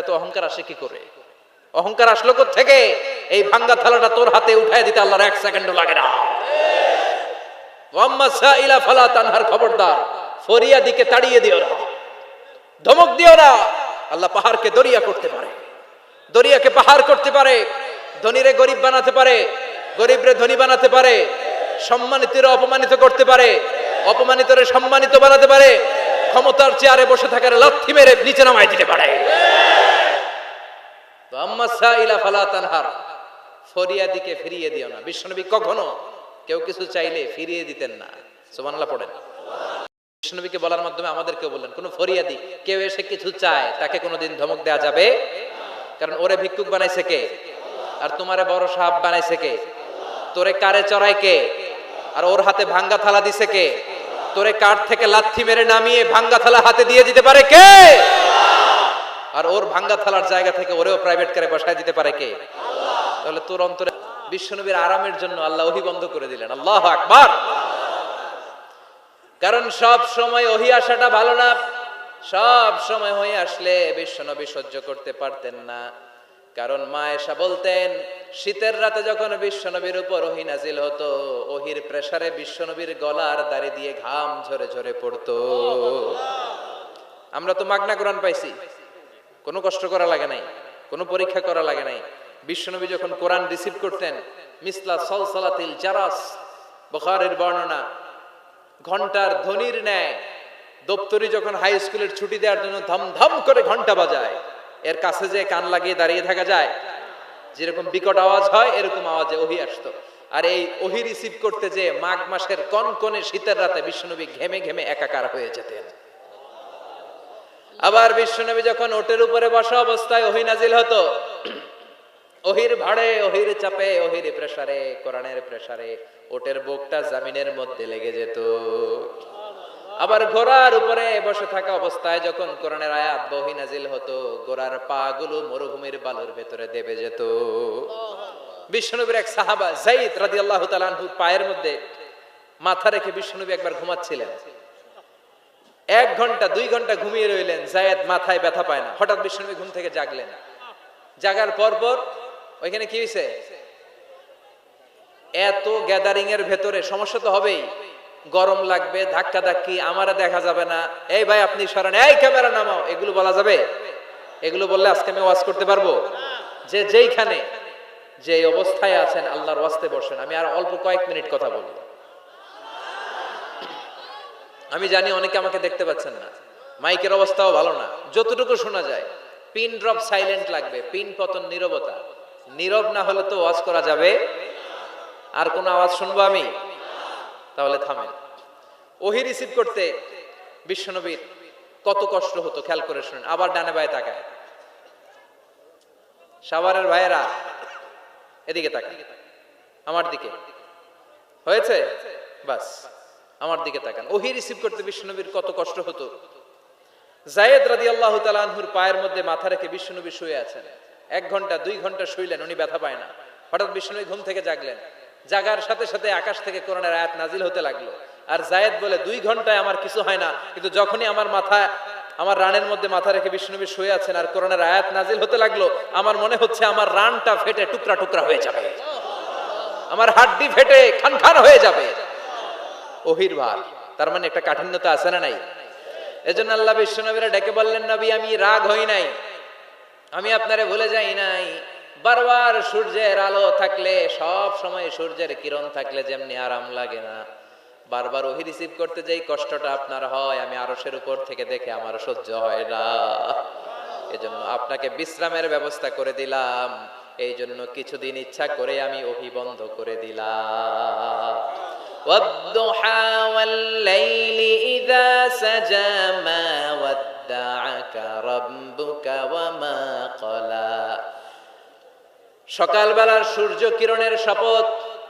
এত অহংকার আসে কি করে? অহংকার আসলো থেকে এই ভাঙ্গা থালাটা তোর হাতে উঠায় দিতে আল্লাহর এক সেকেন্ডও লাগে না। সাইলা ফালা তানহার খবরদার ফরিয়া দিকে তাড়িয়ে দিও না। ধমক দিও না। আল্লাহ পাহাড়কে দরিয়া করতে পারে। দরিয়াকে পাহাড় করতে পারে। ধনীরে গরিব বানাতে পারে। গরিবরে ধনী বানাতে পারে। সম্মানিতরে অপমানিত করতে পারে। অপমানিতরে সম্মানিত বানাতে পারে। ক্ষমতার চেয়ারে বসে থাকার লাথি মেরে নিচে নামাই দিতে পারে। কিছু চায়, তাকে কোনোদিন ধমক দেওয়া যাবে? কারণ ওরে ভিক্ষুক বানাইছে কে? আর তোমারে বড় সাহাব বানাইছে কে? তোরে কারে চড়াই কে? আর ওর হাতে ভাঙ্গা থালা দিছে কে? তোরে কাঠ থেকে লাথি মেরে নামিয়ে ভাঙ্গা থালা হাতে দিয়ে দিতে পারে কে? আর ওর ভাঙ্গা থালার জায়গা থেকে ওরেও প্রাইভেট কারে বসায় দিতে পারে কে? তাহলে তোর অন্তরে বিশ্বনবীর আরামের জন্য আল্লাহ ওহি বন্ধ করে দিলেন। আল্লাহ আকবার। কারণ সব সময় ওহি আসাটা ভালো না। সব সময় হয়ে আসলে বিশ্বনবী সহ্য করতে পারতেন না। কারণ মা এসা বলতেন, শীতের রাতে যখন বিশ্বনবীর উপর ওহি নাজিল হতো, ওহির প্রেসারে বিশ্বনবীর গলার দাড়ি দিয়ে ঘাম ঝরে ঝরে পড়তো। আমরা তো মাগনা কোরআন পাইছি। কোনো কষ্ট করা লাগে নাই, কোনো পরীক্ষা করা লাগে নাই। বিশ্বনবী যখন কোরআন রিসিভ করতেন, মিসলা সলসলাতিল জারাস, বখারের বর্ণনা, ঘণ্টার ধ্বনির ন্যায়, দপ্তরি যখন হাই স্কুলের ছুটি দেওয়ার জন্য ধমধম করে ঘণ্টা বাজায়, এর কাছে যে কান লাগিয়ে দাঁড়িয়ে থাকা যায়। যেরকম বিকট আওয়াজ হয়, এরকম আওয়াজে ওহি আসতো। আর এই ওহি রিসিভ করতে যে মাঘ মাসের কনকনে শীতের রাতে বিশ্বনবী ঘেমে ঘেমে একাকার হয়ে যেতেন। আবার বিশ্বনবী যখন ওটের উপরে বসা অবস্থায় ওহি নাজিল হতো, ওহির ভাড়ে, ওহির চাপে, ওহির প্রেসারে, কোরআনের প্রেসারে ওটের বুকটা জামিনের মধ্যে লেগে যেত। আবার ঘোড়ার উপরে বসে থাকা অবস্থায় যখন কোরআনের আয়াত বহি নাজিল হতো গোড়ার পা গুলো মরুভূমির বালুর ভেতরে দেবে যেত। বিশ্বনবীর এক সাহাবা জাইদ রাদিয়াল্লাহু তাআলাহুর পায়ের মধ্যে মাথা রেখে বিশ্বনবী একবার ঘুমাচ্ছিলেন। এক ঘণ্টা, দুই ঘণ্টা ঘুমিয়ে রইলেন, জায়েদ মাথায় ব্যথা পায় না। হঠাৎ বিশ্বনবী ঘুম থেকে জাগলেন। জাগার পর পর ওইখানে কি হয়েছে এত গ্যাদারিং এর ভেতরে, সমস্যা তো হবেই। গরম লাগবে ধাক্কা ধাক্কি আমারা দেখা যাবে না। এই ভাই, আপনি সরেন। এই ক্যামেরা নামাও। এগুলো বলা যাবে? এগুলো বললে আজকে আমি ওয়াজ করতে পারব? যে যেইখানে যে অবস্থায় আছেন, আল্লাহর ওয়াস্তে বসেন। আমি আর অল্প কয়েক মিনিট কথা বলব। আমি জানি অনেকে আমাকে দেখতে পাচ্ছেন না। মাইকের অবস্থাও ভালো না। যতটুকু শোনা যায়, পিন ড্রপ সাইলেন্ট লাগবে, পিন পতন নীরবতা। নীরব না হলে তো ওয়াজ করা যাবে? আর কোনো আওয়াজ শুনব আমি? তাহলে থামেন। ওহি রিসিভ করতে বিশ্বনবীর কত কষ্ট হতো, খেয়াল করে শুনেন। আবার ডানে বায়ে তাকায়। সাভারের ভাইয়েরা, এদিকে তাকায় আমার দিকে। হয়েছে? বাস। আমার দিকে তাকান। ওহি রিসিভ করতে বিশ্বনবীর কত কষ্ট হতো। জায়েদ রাদি আল্লাহ তালাহুর পায়ের মধ্যে মাথা রেখে বিশ্বনবী শুয়ে আছেন। এক ঘণ্টা, দুই ঘণ্টা শুইলেন, উনি ব্যথা পায় না। হঠাৎ বিশ্বনবী ঘুম থেকে জাগলেন। জাগার সাথে সাথে আকাশ থেকে কোরআনের আয়াত নাজিল হতে লাগল। আর জায়েদ বলে, দুই ঘন্টায় আমার কিছু হয় না, কিন্তু যখনই আমার মাথা, আমার রানের মধ্যে মাথা রেখে বিষ্ণুনবী শুয়ে আছেন আর কোরআনের আয়াত নাজিল হতে লাগল, আমার মনে হচ্ছে আমার রানটা ফেটে টুকরা টুকরা হয়ে যাবে। আমার হাড্ডি ফেটে খান খান হয়ে যাবে। ওহির ভার তার মানে একটা কাঠিন্যতা আছে না নাই? এজন্য আল্লাহ বিশ্বনবীরা ডেকে বললেন, নবী, আমি রাগ হই নাই। আমি আপনারে ভুলে যাই নাই। বারবার সূর্যের আলো থাকলে, সব সময় সূর্যের কিরণ থাকলে যেমনি আরাম লাগে না। বারবার ওহি রিসিভ করতে যাই কষ্টটা আপনার হয়, আমি আরসের উপর থেকে দেখে আমার সহ্য হয় না। এজন্য আপনাকে বিশ্রামের ব্যবস্থা করে দিলাম। এই জন্য কিছুদিন ইচ্ছা করে আমি ওহি বন্ধ করে দিলাম। والضحى والليل إذا سجى ما ودعك ربك وما قلى সকালবেলার সূর্য কিরণের শপথ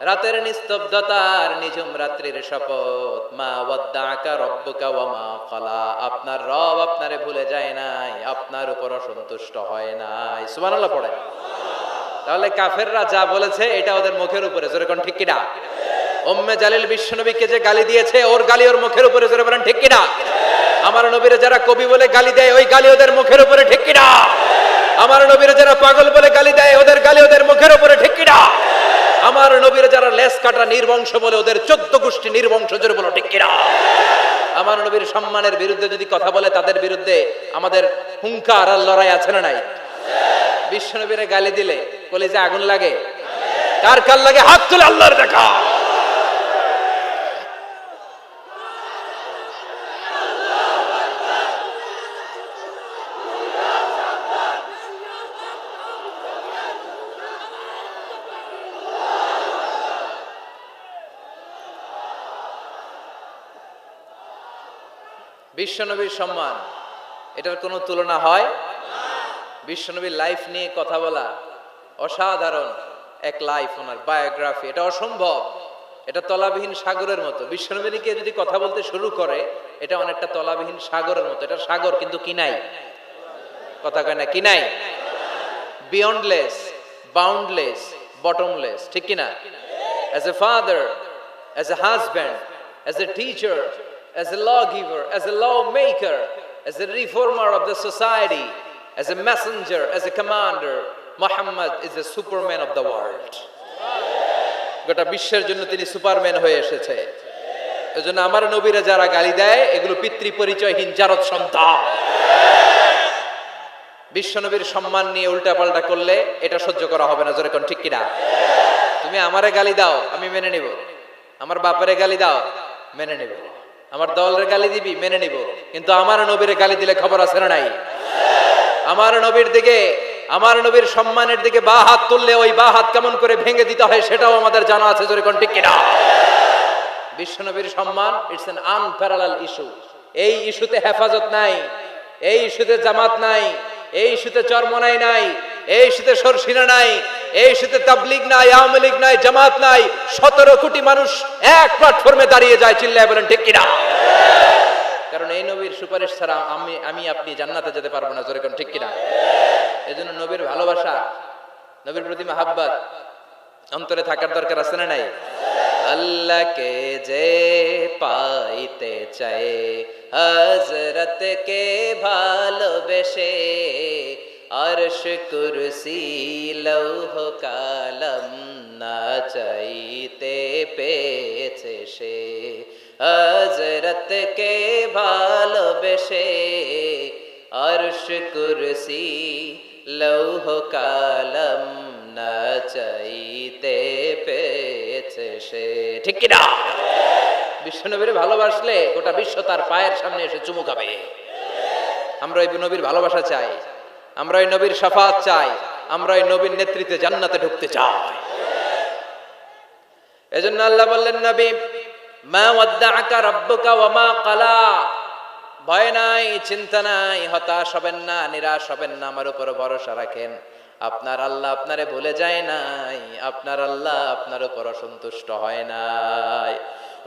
রাতের নিস্তব্ধতার নিঝুম রাত্রির শপথ মা ওয়াদ্দাকা রব্বুকা ওয়া মা কলা আপনার রব আপনারে ভুলে যায় নাই আপনার উপর অসন্তুষ্ট হয় নাই সুবহানাল্লাহ পড়ে তাহলে কাফেররা যা বলেছে এটা ওদের মুখের উপরে জোরে কোন ঠিক কিনা উম্মে জালিল বিশ্বনবীকে যে গালি দিয়েছে, ওর গালি ওর মুখের উপরে জোরে বলেন, ঠিক কিনা? আমার নবীরে যারা কবি বলে গালি দেয়, ওই গালি ওদের মুখের উপরে, ঠিক কিনা? আমার নবীর যারা পাগল বলে গালি দেয়, ওদের গালি ওদের মুখের উপরে, ঠিক না আমার নবীর যারা লেস কাটা নির্বংশ বলে, ওদের চোদ্দ গোষ্ঠী নির্বংশ জোরে বলো, ঠিক কিনা? আমার নবীর সম্মানের বিরুদ্ধে যদি কথা বলে, তাদের বিরুদ্ধে আমাদের হুঙ্কার আর লড়াই আছে না নাই? বিশ্ব নবীরে গালি দিলে কলেজে আগুন লাগে? কার কার লাগে? হাত তুলে আল্লাহর দেখা। বিশ্বনবীর সম্মান এটার কোনো তুলনা হয়? বিশ্বনবীর লাইফ নিয়ে কথা বলা অসাধারণ এক লাইফ ওনার বায়োগ্রাফি এটা অসম্ভব। এটা তলাবিহীন সাগরের মতো। বিশ্বনবীকে যদি কথা বলতে শুরু করে এটা অনেকটা তলাবিহীন সাগরের মতো। এটা সাগর কিন্তু কি নাই? কথা কয় না কি নাই? বিয়ন্ডলেস বাউন্ডলেস বটমলেস ঠিক কিনা? As a father as a husband as a teacher, as a lawgiver, as a lawmaker, as a reformer of the society, as a messenger, as a commander, Muhammad is the superman of the world. গোটা বিশ্বের জন্য তিনি Superman হয়ে এসেছে। এজন্য আমার নবীরা যারা গালি দেয় এগুলো পিতৃ পরিচয়হীন জারদ সন্তান। বিশ্বনবীর সম্মান নিয়ে উল্টাপাল্টা করলে এটা সহ্য করা হবে না জোরে ঠিক কিনা? তুমি আমারে গালি দাও আমি মেনে নিব। আমার বাপারে গালি দাও মেনে নিব। আমার দলের গালি দিবি, মেনে নিব। কিন্তু আমার নবীর গালি দিলে খবর আছে না নাই? আমার নবীর দিকে, আমার নবীর সম্মানের দিকে বা হাত তুললে ওই বা হাত কেমন করে ভেঙে দিতে হয় সেটাও আমাদের জানা আছে, জোরে ঠিক কিনা? বিশ্বনবীর সম্মান ইটস এন আনপ্যারালাল ইস্যু এই ইস্যুতে হেফাজত নাই, এই ইস্যুতে জামাত নাই, এই ইস্যুতে চরমনাই নাই। এই শীতে সরসিনা নাই, এই ইস্যুতে তাবলিগ নাই, আওয়ামী লীগ নাই, জামাত নাই, সতেরো কোটি মানুষ এক প্ল্যাটফর্মে দাঁড়িয়ে যায়, চিল্লায় বলেন, ঠিক কিনা? কারণ এই নবীর সুপারিশ ছাড়া আমি আমি আপনি জান্নাতে যেতে পারব না, জোরে কোন, ঠিক কিনা? এজন্য নবীর ভালোবাসা, নবীর প্রতি মাহাব্বাত, অন্তরে থাকার দরকার আছে না নাই? আল্লাহকে যে পাইতে চায় হজরত কে ভালোবেসে আরশ কুরসি লৌহ কালম না চাইতে পেয়েছে সে। হজরত কে ভালোবেসে আরশ কুরসি লৌহ কালম না চাইতে পেয়েছে সে। ঠিক কিনা? বিশ্বনবীর ভালোবাসলে গোটা বিশ্ব তার পায়ের সামনে এসে চুমু খাবে। আমরা ওই নবীর ভালোবাসা চাই। আমরা ওই নবীর সাফাত চাই, আমরা ওই নবীর নেতৃত্বে জান্নাতে ঢুকতে চাই। এজন্য আল্লাহ বললেন, নবী, মা ওয়াদ্দাআকা রাব্বুকা ওয়া মা কালা ভয় নাই, চিন্তা নাই, হতাশ হবেন না, নিরাশ হবেন না, আমার উপর ভরসা রাখেন। আপনার আল্লাহ আপনারে ভুলে যায় নাই, আপনার আল্লাহ আপনার উপর অসন্তুষ্ট হয় নাই।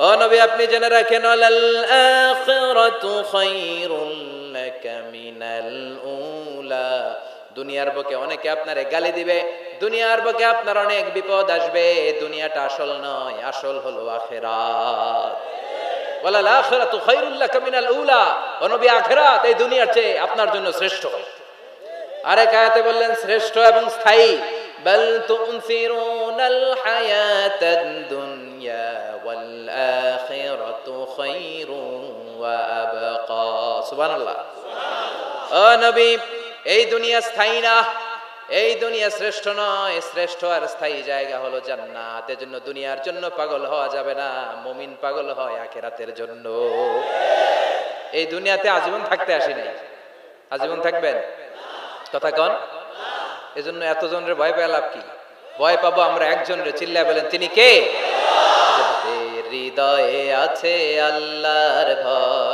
ও নবী, আপনি জেনে রাখেন, আলাল আখিরাতু খায়রুল লাকা মিনাল উলা দুনিয়ার বুকে অনেকে আপনারে গালি দিবে, দুনিয়ার বুকে আপনার অনেক বিপদ আসবে, দুনিয়াটা আসল নয়, আসল হলো আখেরাত। ওয়ালাল আখিরাতু খায়রুল লাকা মিনাল উলা, ও নবী আখিরাত এই দুনিয়ার চেয়ে আপনার জন্য শ্রেষ্ঠ। আরেক আয়াতে বললেন, শ্রেষ্ঠ এবং স্থায়ী। বল তুনসিরুনাল হায়াতাদ দুনিয়া ওয়াল আখিরাতু খায়রুন ওয়া আবকা। সুবহানাল্লাহ। ও নবী এই দুনিয়া স্থায়ী না, এই দুনিয়া শ্রেষ্ঠ নয়, শ্রেষ্ঠ আর স্থায়ী জায়গা হলো জান্নাত। এজন্য দুনিয়ার জন্য পাগল হওয়া যাবে না, মুমিন পাগল হয় আখিরাতের জন্য। এই দুনিয়াতে আজীবন থাকতে আসি নাই। আজীবন থাকবেন? কথা কন। এজন্য এতজনের ভয় পেয়ে লাভ কি? ভয় পাবো আমরা একজন রে, চিল্লায় বলেন, তিনি কে? হৃদয়ে আছে আল্লাহর ভয়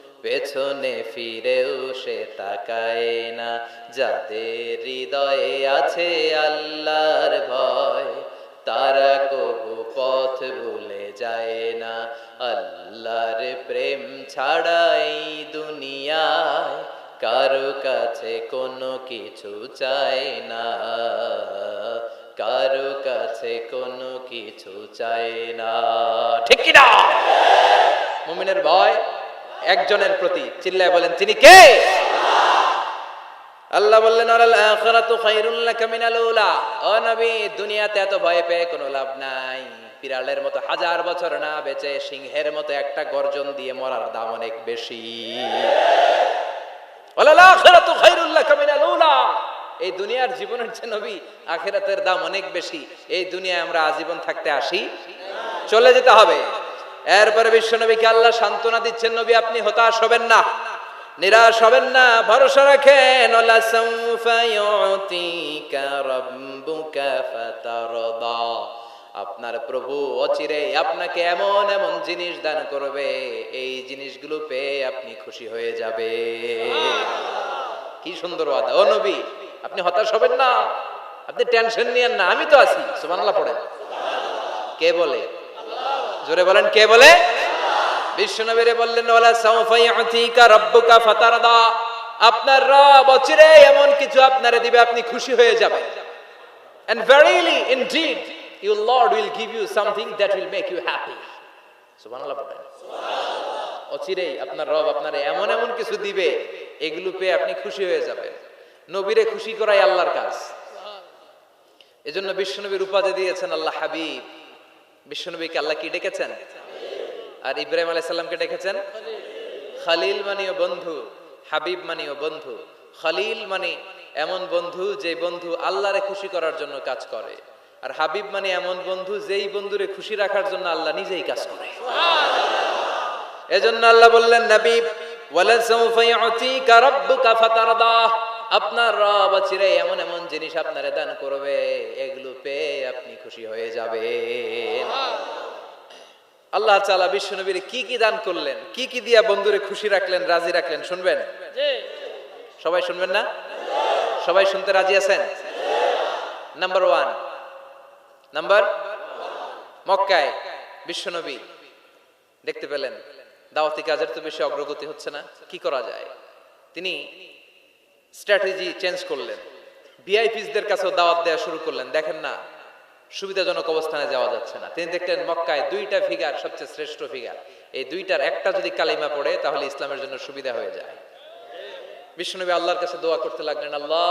পেছনে ফিরেও সে তাকায় না। যাদের হৃদয়ে আছে আল্লাহর ভয়, তারা কবু পথ ভুলে যায় না। আল্লাহর প্রেম ছাড়াই দুনিয়ায় কারও কাছে কোনো কিছু চায় না। কারও কাছে কোনো কিছু চায় না। ঠিক না মুমিনের ভয় একজনের প্রতি চিল্লায় বলেন, তিনি কে? আল্লাহ বললেন ও নবী, দুনিয়াতে এত ভয় পেয়ে কোনো লাভ নাই। বিড়ালের মতো হাজার বছর না বেঁচে, সিংহের মতো একটা গর্জন দিয়ে মরার দাম অনেক বেশি। এই দুনিয়ার জীবনের যে নবী, আখিরাতের দাম অনেক বেশি। এই দুনিয়ায় আমরা আজীবন থাকতে আসি? চলে যেতে হবে। এরপরে বিশ্ব নবীকে আল্লাহ সান্ত্বনা দিচ্ছেন, নবী, আপনি হতাশ হবেন না, নিরাশ হবেন না, ভরসা রাখেন। আপনার প্রভু অচিরে আপনাকে এমন এমন জিনিস দান করবে, এই জিনিসগুলো পেয়ে আপনি খুশি হয়ে যাবে। কি সুন্দর ওয়াদা। ও নবী, আপনি হতাশ হবেন না, আপনি টেনশন নিয়েন না, আমি তো আছি। সুবহানাল্লাহ পড়েন। কে বলে? জোরে বলেন, কে বলে? বিশ্বনবীরে বললেন, ওয়ালা সাউফা ইয়াতিকা রাব্বুকা ফাতারদা। আপনার রব অচিরে এমন কিছু আপনারে দিবে, আপনি খুশি হয়ে যাবেন। And verily, indeed, your lord will give you something that will make you happy সুবহানাল্লাহ বলেন। অচিরেই আপনার রব আপনারে এমন এমন কিছু দিবে, এগুলো পেয়ে আপনি খুশি হয়ে যাবেন। নবীরে খুশি করাই আল্লাহর কাজ। এজন্য বিশ্বনবীর উপাধি দিয়েছেন, আল্লাহ হাবিব বিশ্বনবীকে আল্লাহ কি ডেকেছেন? আর ইব্রাহিম আলাইসাল্লামকে ডেকেছেন? খালিল মানিও বন্ধু, হাবিব মানিও বন্ধু। খালিল মানে এমন বন্ধু যে বন্ধু আল্লাহরে খুশি করার জন্য কাজ করে। আর হাবিব মানে এমন বন্ধু যেই বন্ধুরে খুশি রাখার জন্য আল্লাহ নিজেই কাজ করে। এজন্য আল্লাহ বললেন নবী ওয়ালা সাউফা ইউতিকা রাব্বুকা ফাতারদা আপনার রব চিরে এমন এমন জিনিস আপনারে দান করবে এগুলো পেয়ে আপনি খুশি হয়ে যাবে আল্লাহ তাআলা বিশ্বনবীর কি কি দান করলেন কি কি দিয়া বন্ধুরে খুশি রাখলেন রাজি রাখলেন শুনবেন? সবাই শুনবেন না? সবাই শুনতে রাজি আছেন? নাম্বার ওয়ান নাম্বার মক্কায় বিশ্বনবী দেখতে পেলেন দাওয়াতি কাজের তো বেশি অগ্রগতি হচ্ছে না কি করা যায়? তিনি স্ট্র্যাটেজি চেঞ্জ করলেন। ভিআইপিসদের কাছেও দাওয়াত দেওয়া শুরু করলেন। দেখেন না, সুবিধাজনক অবস্থানে যাওয়া যাচ্ছে না। তিনি দেখলেন মক্কায় দুইটা ফিগার সবচেয়ে শ্রেষ্ঠ ফিগার এই দুইটার একটা যদি কালিমা পড়ে, তাহলে ইসলামের জন্য সুবিধা হয়ে যায়। বিষ্ণুনবী আল্লাহর কাছে দোয়া করতে লাগলেন, আল্লাহ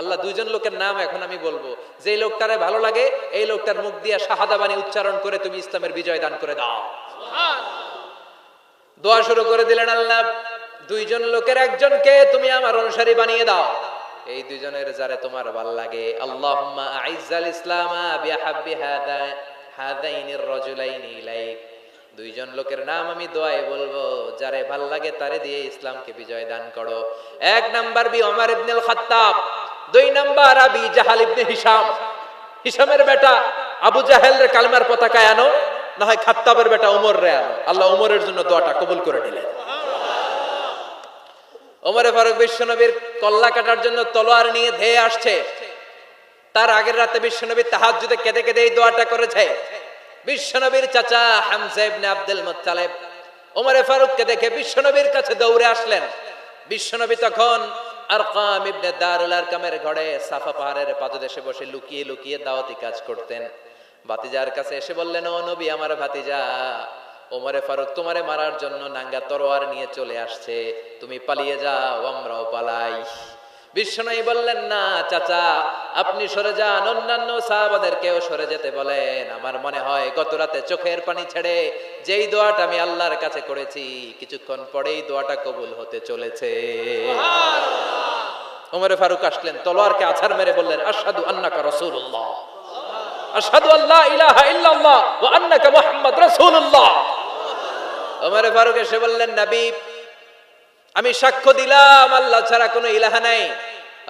আল্লাহ, দুইজন লোকের নাম এখন আমি বলব। যে লোকটারে ভালো লাগে, এই লোকটার মুখ দিয়ে শাহাদাবাণী উচ্চারণ করে তুমি ইসলামের বিজয় দান করে দাও। দোয়া শুরু করে দিলেন আল্লাহ, দুইজন লোকের একজনকে তুমি আমার অনুসারী বানিয়ে দাও। এই দুইজনের যারে তোমার ভালো লাগে। আল্লাহুম্মা আইজ্জাল ইসলাম দুইজন লোকের নাম আমি দোয়ায় বলব, যারে ভালো লাগে তারে দিয়ে ইসলামকে বিজয় দান করো। এক নাম্বার বি ওমর ইবনুল খাত্তাব দুই নাম্বার আবি জাহাল ইবনে হিশাম। হিশামের বেটা আবু জাহেলের কালমার পতাকায় আনো। না হয় খাত্তাবের বেটা ওমর রে আল্লাহ ওমরের জন্য দোয়াটা কবুল করে নিলেন। ওমরে ফারুক বিশ্বনবীর কল্লা কাটার জন্য তলোয়ার নিয়ে ধেয়ে আসছে। তার আগের রাতে বিশ্বনবী তাহাজ্জুদে কেঁদে কেঁদে এই দোয়াটা করেছে। বিশ্বনবীর চাচা হামজা ইবনে আব্দুল মুত্তালিব ওমরে ফারুককে দেখে বিশ্বনবীর কাছে দৌড়ে আসলেন। বিশ্বনবী তখন আরকাম ইবনে দারুল আরকামের ঘরে সাফা পাহাড়ের পাদদেশে বসে লুকিয়ে লুকিয়ে দাওয়াতি কাজ করতেন। ভাতিজার কাছে এসে বললেন ও নবী আমার ভাতিজা ওমরে ফারুক তোমারে মারার জন্য নাঙ্গা তরোয়ার নিয়ে চলে আসছে। তুমি পালিয়ে যাও আমরাও পালাই। বিশ্বনয়ী বললেন না চাচা আপনি সরে যান। অন্যান্য সাহাবাদেরকেও সরে যেতে বলেন। আমার মনে হয় গত রাতে চোখের পানি ছেড়ে যেই দোয়াটা আমি আল্লাহর কাছে করেছি কিছুক্ষণ পরেই দোয়াটা কবুল হতে চলেছে। ওমরে ফারুক আসলেন তলোয়ারকে আছাড় মেরে বললেন আশহাদু আন্নাকা রাসূলুল্লাহ। আমি সাক্ষ্য দিলাম, আল্লাহ ছাড়া কোনো ইলাহা নাই।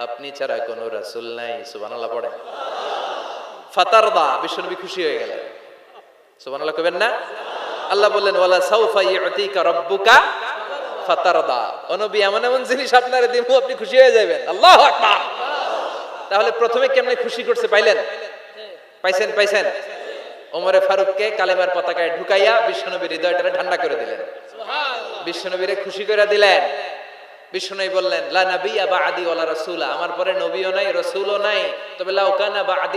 আপনি ছাড়া কোনো রাসূল নাই। সুবহানাল্লাহ পড়েন ফাতারদা বিশ্বনবী খুশি হয়ে গেলেন। সুবহানাল্লাহ কবেন না? আল্লাহ বললেন, ওয়ালা সাউফা ইউতিকা রাব্বুকা ফাতারদা। এমন এমন জিনিস আপনারে দিমু, আপনি খুশি হয়ে যাবেন আল্লাহু আকবার। তাহলে প্রথমে কেমনে খুশি করছে পাইলেন? পাইছেন পাইছেন। ওমরে ফারুককে কালেমার পতাকায় ঢুকাইয়া বিশ্বনবীর হৃদয়টা ঠান্ডা করে দিলেন। বিশ্বনবীরে খুশি করে দিলেন। বিশ্বনবী বললেন লা নাবিয়া বা আদি ওলা রাসূলা। আমার পরে নবীও নাই রসুলও নাই। তবে লাউকানা বা আদি